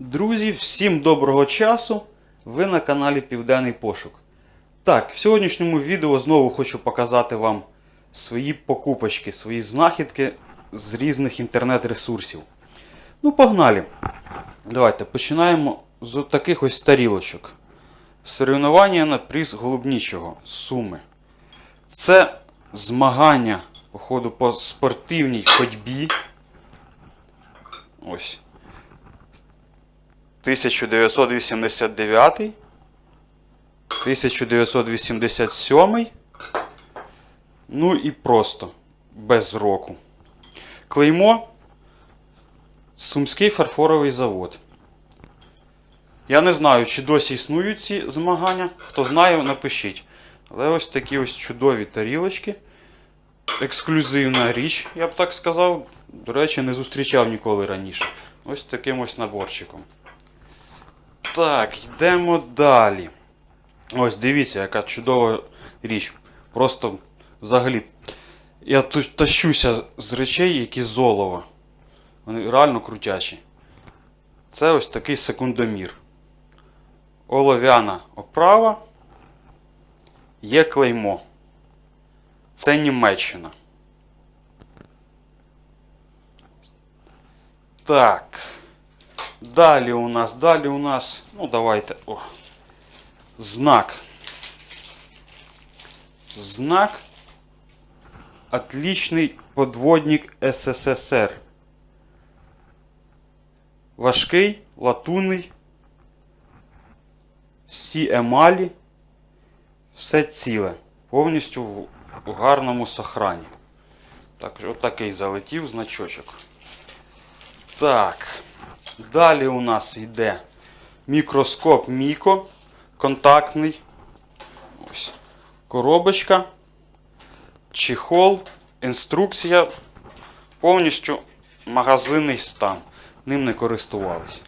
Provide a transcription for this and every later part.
Друзі, всім доброго часу! Ви на каналі Південний Пошук. Так, в сьогоднішньому відео знову хочу показати вам свої покупочки, свої знахідки з різних інтернет-ресурсів. Ну, погнали! Давайте починаємо з таких ось тарілочок. Соревнування на приз голубнічого Суми. Це змагання, походу, по спортивній ходьбі. Ось. 1989, 1987, ну і просто без року. Клеймо Сумський фарфоровий завод. Я не знаю, чи досі існують ці змагання. Хто знає, напишіть. Але ось такі ось чудові тарілочки. Ексклюзивна річ, я б так сказав. До речі, не зустрічав ніколи раніше. Ось таким ось наборчиком. Так, йдемо далі. Ось дивіться, яка чудова річ. Просто взагалі. Я тут тащуся з речей, які з олова. Вони реально крутячі. Це ось такий секундомір. Олов'яна оправа. Є клеймо. Це Німеччина. Так. Далі у нас, далі у нас. Ну, давайте. О. Знак. Знак. Отличний подводник СССР. Важкий, латунний. Всі емалі. Все ціле. Повністю в, гарному сохрані. Так, отакий залетів значочок. Так. Далі у нас йде мікроскоп Міко, контактний. Ось. Коробочка, чехол, інструкція. Повністю магазинний стан. Ним не користувалися.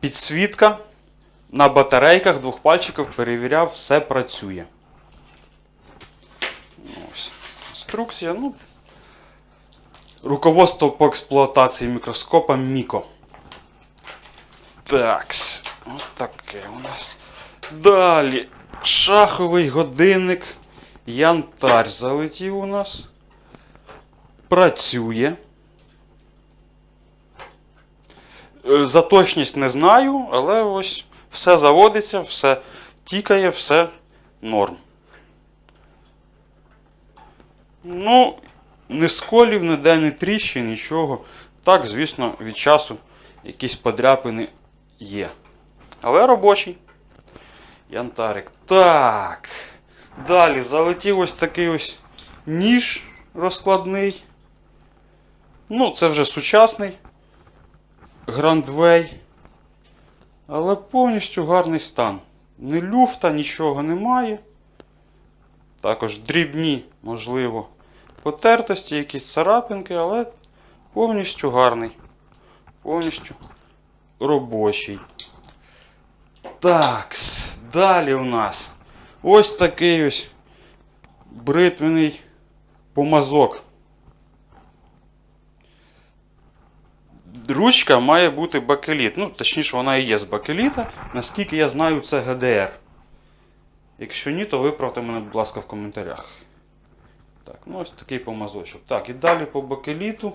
Підсвітка. На батарейках двох пальчиків перевіряв, все працює. Ось. Інструкція, ну, Руководство по експлуатації мікроскопа Міко. Так, от таке у нас. Далі. Шаховий годинник. Янтарь залетів у нас. Працює. Е, За точність не знаю, але ось все заводиться, все тікає, все норм. Ну, ні сколів, ніде не тріщин, нічого. Так, звісно, від часу якісь подряпини є. Але робочий. Янтарик. Так. Далі залетів ось такий ось ніж розкладний. Ну, це вже сучасний Грандвей. Але повністю гарний стан. Ні люфта, нічого немає. Також дрібні, можливо потертості, якісь царапинки, але повністю гарний. Повністю робочий. Так, далі у нас ось такий ось бритвений помазок. Ручка має бути бакеліт. Ну, точніше, вона і є з бакеліта. Наскільки я знаю, це ГДР. Якщо ні, то виправте мене, будь ласка, в коментарях. Так, ну ось такий помазочок. Так, і далі по бакеліту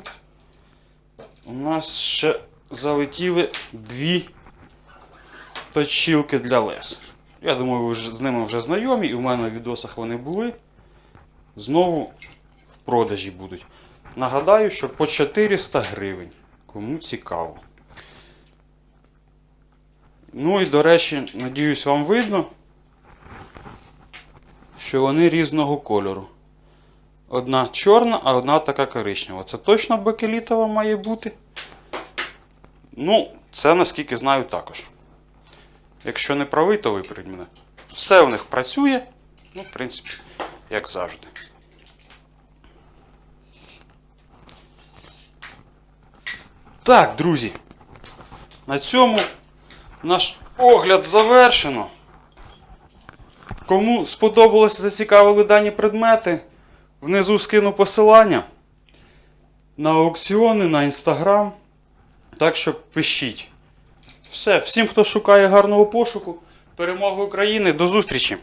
у нас ще залетіли дві точилки для лес. Я думаю, ви з ними вже знайомі, і у мене в відосах вони були. Знову в продажі будуть. Нагадаю, що по 400 гривень. Кому цікаво. Ну і, до речі, надіюсь, вам видно, що вони різного кольору. Одна чорна, а одна така коричнева. Це точно бакелітова має бути. Ну, це наскільки знаю також. Якщо не правий, то випередь мене. Все в них працює. Ну, в принципі, як завжди. Так, друзі. На цьому наш огляд завершено. Кому сподобалося зацікавили дані предмети, внизу скину посилання на аукціони, на інстаграм. Так що пишіть. Все, всім, хто шукає гарного пошуку, перемоги України, до зустрічі!